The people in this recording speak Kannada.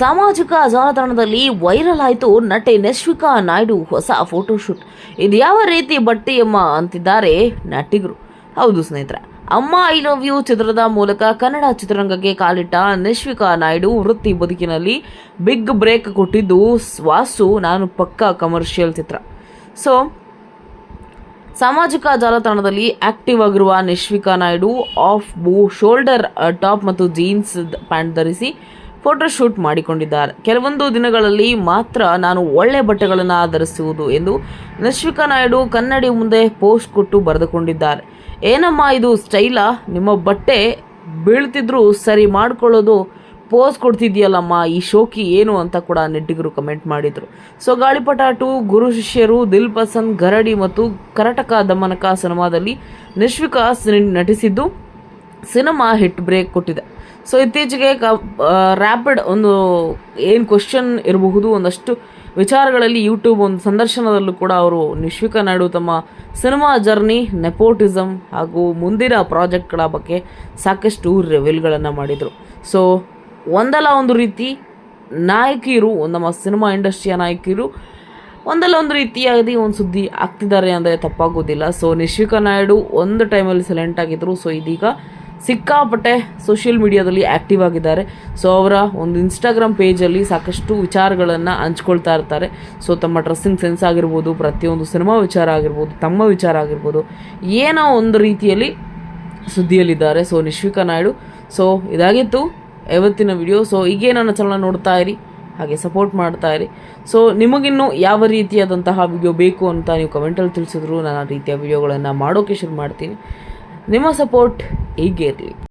ಸಾಮಾಜಿಕ ಜಾಲತಾಣದಲ್ಲಿ ವೈರಲ್ ಆಯಿತು ನಟಿ ನೆಶ್ವಿಕಾ ನಾಯ್ಡು ಹೊಸ ಫೋಟೋಶೂಟ್. ಇದು ಯಾವ ರೀತಿ ಬಟ್ಟೆಯಮ್ಮ ಅಂತಿದ್ದಾರೆ ನಟಿಗರು. ಹೌದು ಸ್ನೇಹಿತರೆ, ಅಮ್ಮ ಐ ಲವ್ ಯು ಚಿತ್ರದ ಮೂಲಕ ಕನ್ನಡ ಚಿತ್ರರಂಗಕ್ಕೆ ಕಾಲಿಟ್ಟ ನಿಶ್ವಿಕಾ ನಾಯ್ಡು ವೃತ್ತಿ ಬದುಕಿನಲ್ಲಿ ಬಿಗ್ ಬ್ರೇಕ್ ಕೊಟ್ಟಿದ್ದು ಸ್ವಾಸು ನಾನು ಪಕ್ಕಾ ಕಮರ್ಷಿಯಲ್ ಚಿತ್ರ. ಸೊ ಸಾಮಾಜಿಕ ಜಾಲತಾಣದಲ್ಲಿ ಆಕ್ಟಿವ್ ಆಗಿರುವ ನಿಶ್ವಿಕಾ ನಾಯ್ಡು ಆಫ್ ಬೂ ಶೋಲ್ಡರ್ ಟಾಪ್ ಮತ್ತು ಜೀನ್ಸ್ ಪ್ಯಾಂಟ್ ಧರಿಸಿ ಫೋಟೋಶೂಟ್ ಮಾಡಿಕೊಂಡಿದ್ದಾರೆ. ಕೆಲವೊಂದು ದಿನಗಳಲ್ಲಿ ಮಾತ್ರ ನಾನು ಒಳ್ಳೆ ಬಟ್ಟೆಗಳನ್ನು ಧರಿಸುವುದು ಎಂದು ನಶ್ವಿಕಾ ನಾಯ್ಡು ಕನ್ನಡಿ ಮುಂದೆ ಪೋಸ್ಟ್ ಕೊಟ್ಟು ಬರೆದುಕೊಂಡಿದ್ದಾರೆ. ಏನಮ್ಮ ಇದು ಸ್ಟೈಲಾ? ನಿಮ್ಮ ಬಟ್ಟೆ ಬೀಳ್ತಿದ್ರು ಸರಿ ಮಾಡ್ಕೊಳ್ಳೋದು ಪೋಸ್ ಕೊಡ್ತಿದ್ಯಲ್ಲಮ್ಮ, ಈ ಶೋಕಿ ಏನು ಅಂತ ಕೂಡ ನೆಟ್ಟಿಗರು ಕಮೆಂಟ್ ಮಾಡಿದರು. ಸೊ ಗಾಳಿಪಟ ಟು ಗುರು ಶಿಷ್ಯರು ದಿಲ್ ಪಸಂದ್, ಗರಡಿ ಮತ್ತು ಕರಟಕ ದಮನಕ ಸಿನಿಮಾದಲ್ಲಿ ನಿಶ್ವಿಕಾ ನಟಿಸಿದ್ದು ಸಿನಿಮಾ ಹಿಟ್ ಬ್ರೇಕ್ ಕೊಟ್ಟಿದೆ. ಸೊ ಇತ್ತೀಚೆಗೆ ಕ ರ್ಯಾಪಿಡ್ ಒಂದು ಏನು ಕ್ವಶನ್ ಇರಬಹುದು, ಒಂದಷ್ಟು ವಿಚಾರಗಳಲ್ಲಿ ಯೂಟ್ಯೂಬ್ ಒಂದು ಸಂದರ್ಶನದಲ್ಲೂ ಕೂಡ ಅವರು ನಿಶ್ವಿಕಾ ನಾಯ್ಡು ತಮ್ಮ ಸಿನಿಮಾ ಜರ್ನಿ ನೆಪೋಟಿಸಮ್ ಹಾಗೂ ಮುಂದಿನ ಪ್ರಾಜೆಕ್ಟ್ಗಳ ಬಗ್ಗೆ ಸಾಕಷ್ಟು ರಿವೀಲ್ಗಳನ್ನು ಮಾಡಿದರು. ಸೊ ಒಂದಲ್ಲ ಒಂದು ರೀತಿ ನಾಯಕಿಯರು ನಮ್ಮ ಸಿನಿಮಾ ಇಂಡಸ್ಟ್ರಿಯ ನಾಯಕಿಯರು ಒಂದಲ್ಲ ಒಂದು ರೀತಿಯಾಗಿ ಒಂದು ಸುದ್ದಿ ಆಗ್ತಿದ್ದಾರೆ ಅಂದರೆ ತಪ್ಪಾಗೋದಿಲ್ಲ. ಸೊ ನಿಶ್ವಿಕಾ ನಾಯ್ಡು ಒಂದು ಟೈಮಲ್ಲಿ ಸೈಲೆಂಟ್ ಆಗಿದ್ದರು ಸೊ ಇದೀಗ ಸಿಕ್ಕಾಪಟ್ಟೆ ಸೋಷಿಯಲ್ ಮೀಡಿಯಾದಲ್ಲಿ ಆ್ಯಕ್ಟಿವ್ ಆಗಿದ್ದಾರೆ. ಸೊ ಅವರ ಒಂದು ಇನ್ಸ್ಟಾಗ್ರಾಮ್ ಪೇಜಲ್ಲಿ ಸಾಕಷ್ಟು ವಿಚಾರಗಳನ್ನು ಹಂಚ್ಕೊಳ್ತಾ ಇರ್ತಾರೆ. ಸೊ ತಮ್ಮ ಡ್ರೆಸ್ಸಿಂಗ್ ಸೆನ್ಸ್ ಆಗಿರ್ಬೋದು, ಪ್ರತಿಯೊಂದು ಸಿನಿಮಾ ವಿಚಾರ ಆಗಿರ್ಬೋದು, ತಮ್ಮ ವಿಚಾರ ಆಗಿರ್ಬೋದು, ಏನೋ ಒಂದು ರೀತಿಯಲ್ಲಿ ಸುದ್ದಿಯಲ್ಲಿದ್ದಾರೆ. ಸೊ ನಿಶ್ವಿಕಾ ನಾಯ್ಡು. ಸೊ ಇದಾಗಿತ್ತು ಇವತ್ತಿನ ವಿಡಿಯೋ ಸೊ ಹೀಗೆ ನನ್ನ ಚಲನ ನೋಡ್ತಾ ಇರಿ, ಹಾಗೆ ಸಪೋರ್ಟ್ ಮಾಡ್ತಾ ಇರಿ. ಸೊ ನಿಮಗಿನ್ನೂ ಯಾವ ರೀತಿಯಾದಂತಹ ವಿಡಿಯೋ ಬೇಕು ಅಂತ ನೀವು ಕಮೆಂಟಲ್ಲಿ ತಿಳಿಸಿದ್ರು, ನಾನು ಆ ರೀತಿಯ ವಿಡಿಯೋಗಳನ್ನು ಮಾಡೋಕ್ಕೆ ಶುರು ಮಾಡ್ತೀನಿ. ನಿಮ್ಮ ಸಪೋರ್ಟ್ ಹೀಗೆ ಇರಲಿ